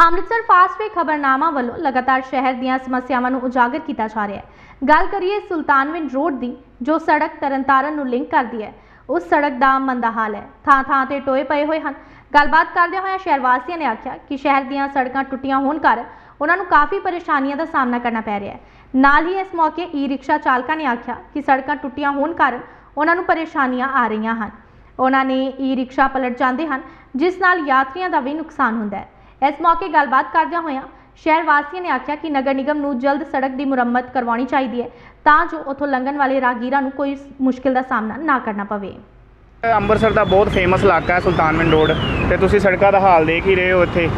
Amritsar fast way ਖਬਰਨਾਮਾ ਵੱਲੋਂ ਲਗਾਤਾਰ ਸ਼ਹਿਰ ਦੀਆਂ ਸਮੱਸਿਆਵਾਂ ਨੂੰ ਉਜਾਗਰ ਕੀਤਾ ਜਾ ਰਿਹਾ ਹੈ। ਗੱਲ ਕਰੀਏ ਸੁਲਤਾਨਵਿੰਡ ਰੋਡ ਦੀ, ਜੋ ਸੜਕ ਤਰਨਤਾਰਨ ਨੂੰ ਲਿੰਕ ਕਰਦੀ ਹੈ। ਉਸ ਸੜਕ ਦਾ ਮੰਦਾ ਹਾਲ ਹੈ। ਥਾਂ ਥਾਂ ਤੇ ਟੋਏ ਪਏ ਹੋਏ ਹਨ। ਗੱਲਬਾਤ ਕਰਦਿਆਂ ਹੋਇਆਂ ਸ਼ਹਿਰ ਵਾਸੀਆਂ ਨੇ ਆਖਿਆ ਕਿ ਸ਼ਹਿਰ ਦੀਆਂ ਸੜਕਾਂ ਟੁੱਟੀਆਂ ਹੋਣ ਕਾਰਨ ਉਹਨਾਂ ਨੂੰ ਕਾਫੀ ਪਰੇਸ਼ਾਨੀਆਂ ਦਾ ਸਾਹਮਣਾ ਕਰਨਾ ਪੈ ਰਿਹਾ ਹੈ। ਨਾਲ ਹੀ ਇਸ ਮੌਕੇ ਈ ਰਿਕਸ਼ਾ ਚਾਲਕਾਂ ਨੇ ਆਖਿਆ ਕਿ ਸੜਕਾਂ ਟੁੱਟੀਆਂ ਹੋਣ ਕਾਰਨ ਉਹਨਾਂ ਨੂੰ ਪਰੇਸ਼ਾਨੀਆਂ ਆ ਰਹੀਆਂ ਹਨ। ਉਹਨਾਂ ਨੇ ਈ ਰਿਕਸ਼ਾ ਪਲਟ ਜਾਂਦੇ ਹਨ, ਜਿਸ ਨਾਲ ਯਾਤਰੀਆਂ ਦਾ ਵੀ ਨੁਕਸਾਨ ਹੁੰਦਾ ਹੈ। ਇਸ ਮੌਕੇ ਗੱਲਬਾਤ ਕਰਦਿਆਂ ਹੋਇਆਂ ਸ਼ਹਿਰ ਵਾਸੀਆਂ ਨੇ ਆਖਿਆ ਕਿ ਨਗਰ ਨਿਗਮ ਨੂੰ ਜਲਦ ਸੜਕ ਦੀ ਮੁਰੰਮਤ ਕਰਵਾਉਣੀ ਚਾਹੀਦੀ ਹੈ ਤਾਂ ਜੋ ਉੱਥੋਂ ਲੰਘਣ ਵਾਲੇ ਰਾਹਗੀਰਾਂ ਨੂੰ ਕੋਈ ਮੁਸ਼ਕਿਲ ਦਾ ਸਾਹਮਣਾ ਨਾ ਕਰਨਾ ਪਵੇ। ਅੰਮ੍ਰਿਤਸਰ ਦਾ ਬਹੁਤ ਫੇਮਸ ਇਲਾਕਾ ਹੈ ਸੁਲਤਾਨਵਿੰਡ ਰੋਡ ਤੇ ਤੁਸੀਂ ਸੜਕਾਂ ਦਾ ਹਾਲ ਦੇਖ ਹੀ ਰਹੇ ਹੋ ਇੱਥੇ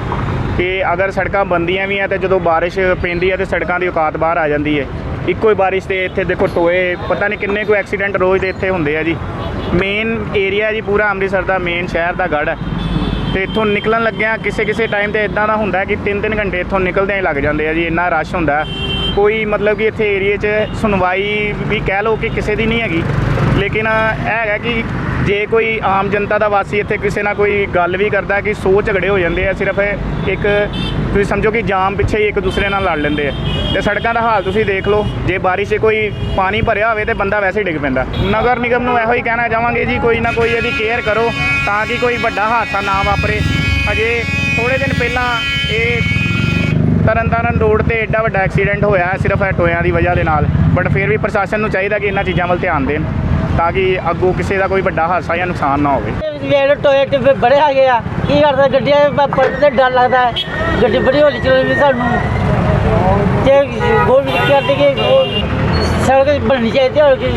ਕਿ ਅਗਰ ਸੜਕਾਂ ਬੰਦੀਆਂ ਵੀ ਆ ਤੇ ਜਦੋਂ ਬਾਰਿਸ਼ ਪੈਂਦੀ ਹੈ ਤੇ ਸੜਕਾਂ ਦੀ ਔਕਾਤ ਬਾਹਰ ਆ ਜਾਂਦੀ ਹੈ। ਇੱਕੋ ਹੀ ਬਾਰਿਸ਼ ਤੇ ਇੱਥੇ ਦੇਖੋ ਟੋਏ, ਪਤਾ ਨਹੀਂ ਕਿੰਨੇ ਕੋਈ ਐਕਸੀਡੈਂਟ ਰੋਜ਼ ਦੇ ਇੱਥੇ ਹੁੰਦੇ ਆ ਜੀ। ਮੇਨ ਏਰੀਆ ਜੀ ਪੂਰਾ ਅੰਮ੍ਰਿਤਸਰ ਦਾ ਮੇਨ ਸ਼ਹਿਰ ਦਾ ਗੜ੍ਹ ਹੈ। ਤੇ ਇੱਥੋਂ ਨਿਕਲਣ ਲੱਗਿਆਂ ਕਿਸੇ ਕਿਸੇ ਟਾਈਮ ਤੇ ਇਦਾਂ ਦਾ ਹੁੰਦਾ ਕਿ 3-3 ਘੰਟੇ ਇੱਥੋਂ ਨਿਕਲਦਿਆਂ ਹੀ ਲੱਗ ਜਾਂਦੇ ਆ ਜੀ, ਇੰਨਾ ਰਸ਼ ਹੁੰਦਾ ਕੋਈ ਮਤਲਬ ਕਿ ਇੱਥੇ ਏਰੀਏ 'ਚ ਸੁਣਵਾਈ ਵੀ ਕਹਿ ਲਓ ਕਿ ਕਿਸੇ ਦੀ ਨਹੀਂ ਹੈਗੀ। ਲੇਕਿਨ ਇਹ ਹੈਗਾ ਕਿ ਜੇ ਕੋਈ ਆਮ ਜਨਤਾ ਦਾ ਵਾਸੀ ਇੱਥੇ ਕਿਸੇ ਨਾਲ ਕੋਈ ਗੱਲ ਵੀ ਕਰਦਾ ਕਿ ਸੋ ਝਗੜੇ ਹੋ ਜਾਂਦੇ ਆ, ਸਿਰਫ ਇੱਕ ਤੁਸੀਂ ਸਮਝੋ ਕਿ ਜਾਮ ਪਿੱਛੇ ਹੀ ਇੱਕ ਦੂਸਰੇ ਨਾਲ ਲੜ ਲੈਂਦੇ ਆ। ਤੇ ਸੜਕਾਂ ਦਾ ਹਾਲ ਤੁਸੀਂ ਦੇਖ ਲਓ, ਜੇ ਬਾਰਿਸ਼ 'ਚ ਕੋਈ ਪਾਣੀ ਭਰਿਆ ਹੋਵੇ ਤੇ ਬੰਦਾ ਵੈਸੇ ਹੀ ਡਿੱਗ ਪੈਂਦਾ। ਨਗਰ ਨਿਗਮ ਨੂੰ ਇਹੋ ਹੀ ਕਹਿਣਾ ਚਾਹਾਂਗੇ ਜੀ, ਕੋਈ ਨਾ ਕੋਈ ਇਹਦੀ ਕੇਅਰ ਕਰੋ ਤਾਂ ਕਿ ਕੋਈ ਵੱਡਾ ਹਾਦਸਾ ਨਾ ਵਾਪਰੇ। ਅਜੇ ਥੋੜੇ ਦਿਨ ਪਹਿਲਾਂ ਇਹ ਤਰਨਤਾਰਨ ਰੋਡ ਤੇ ਐਡਾ ਵੱਡਾ ਐਕਸੀਡੈਂਟ ਹੋਇਆ ਹੈ, ਸਿਰਫ ਇਹ ਟੋਇਆਂ ਦੀ ਵਜ੍ਹਾ ਦੇ ਨਾਲ। ਬਟ ਫਿਰ ਵੀ ਪ੍ਰਸ਼ਾਸਨ ਨੂੰ ਚਾਹੀਦਾ ਕਿ ਇਹਨਾਂ ਚੀਜ਼ਾਂ ਵੱਲ ਧਿਆਨ ਦੇਣ, ਤਾਂ ਕਿ ਅੱਗੋਂ ਕਿਸੇ ਦਾ ਕੋਈ ਵੱਡਾ ਹਾਦਸਾ ਜਾਂ ਨੁਕਸਾਨ ਨਾ ਹੋਵੇ। ਵੇੜ ਟੋਏ ਟਿੱਬੇ ਬੜੇ ਹੈਗੇ ਆ, ਕੀ ਕਰਦਾ, ਗੱਡੀਆਂ ਪੜਦੇ ਤੇ ਡਰ ਲੱਗਦਾ ਹੈ। ਗੱਡੀ ਬੜੀ ਹੌਲੀ ਚਲਾਉਣੀ ਸਾਨੂੰ। ਤੇ ਗੋਲ ਕਰਦੇ ਕਿ ਸੜਕ ਬਣਨੀ ਚਾਹੀਦੀ ਹੈ ਕਿ।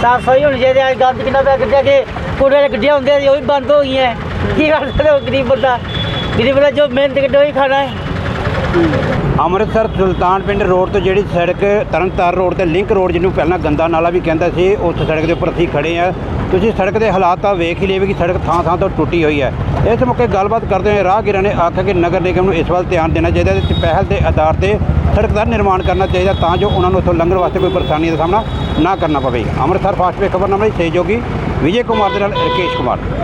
ਸਾਫ਼ ਸਫ਼ਾਈ ਹੋਣੀ ਚਾਹੀਦੀ ਹੈ ਗੰਦ ਕਿੰਨਾ ਪਿਆ ਗੱਡੀਆਂ ਕੇ ਕੋੜੇ ਵਾਲੀ ਗੱਡੀਆਂ ਹੁੰਦੀਆਂ ਸੀ ਉਹ ਵੀ ਬੰਦ ਹੋ ਗਈਆਂ। ਕੀ ਕਰ ਸਕਦੇ ਹੋ, ਗਰੀਬ ਬੰਦਾ। ਗਰੀਬ ਬੰਦਾ ਜੋ ਮਿਹਨਤ ਕੱਢੋ ਹੀ ਖਾਣਾ ਹੈ। ਅੰਮ੍ਰਿਤਸਰ ਸੁਲਤਾਨ ਪਿੰਡ ਰੋਡ ਤੋਂ ਜਿਹੜੀ ਸੜਕ ਤਰਨਤਾਰਨ ਰੋਡ ਤੇ ਲਿੰਕ ਰੋਡ ਜਿਹਨੂੰ ਪਹਿਲਾਂ ਗੰਦਾ ਨਾਲਾ ਵੀ ਕਹਿੰਦਾ ਸੀ, ਉਸ ਸੜਕ ਦੇ ਉੱਪਰ ਅਸੀਂ ਖੜੇ ਆ ਤੁਸੀਂ ਸੜਕ ਦੇ ਹਾਲਾਤ ਤਾਂ ਵੇਖ ਹੀ ਲਏ ਕਿ ਸੜਕ ਥਾਂ ਥਾਂ ਤੋਂ ਟੁੱਟੀ ਹੋਈ ਹੈ। ਇਸ ਮੌਕੇ ਗੱਲਬਾਤ ਕਰਦੇ ਹੋਏ ਰਾਹਗੀਰਾਂ ਨੇ ਆਖਿਆ ਕਿ ਨਗਰ ਨਿਗਮ ਨੂੰ ਇਸ ਵੱਲ ਧਿਆਨ ਦੇਣਾ ਚਾਹੀਦਾ ਤੇ ਪਹਿਲ ਦੇ ਆਧਾਰ ਤੇ ਸੜਕ ਦਾ ਨਿਰਮਾਣ ਕਰਨਾ ਚਾਹੀਦਾ ਤਾਂ ਜੋ ਉਹਨਾਂ ਨੂੰ ਉੱਥੋਂ ਲੰਘਣ ਵਾਸਤੇ ਕੋਈ ਪਰੇਸ਼ਾਨੀ ਦਾ ਸਾਹਮਣਾ ਨਾ ਕਰਨਾ ਪਵੇ। ਅੰਮ੍ਰਿਤਸਰ ਫਾਸਟ ਵੇ ਨੰਬਰ ਲਈ ਸਹਿਯੋਗੀ ਵਿਜੇ ਕੁਮਾਰ ਦੇ ਨਾਲ ਰਕੇਸ਼ ਕੁਮਾਰ।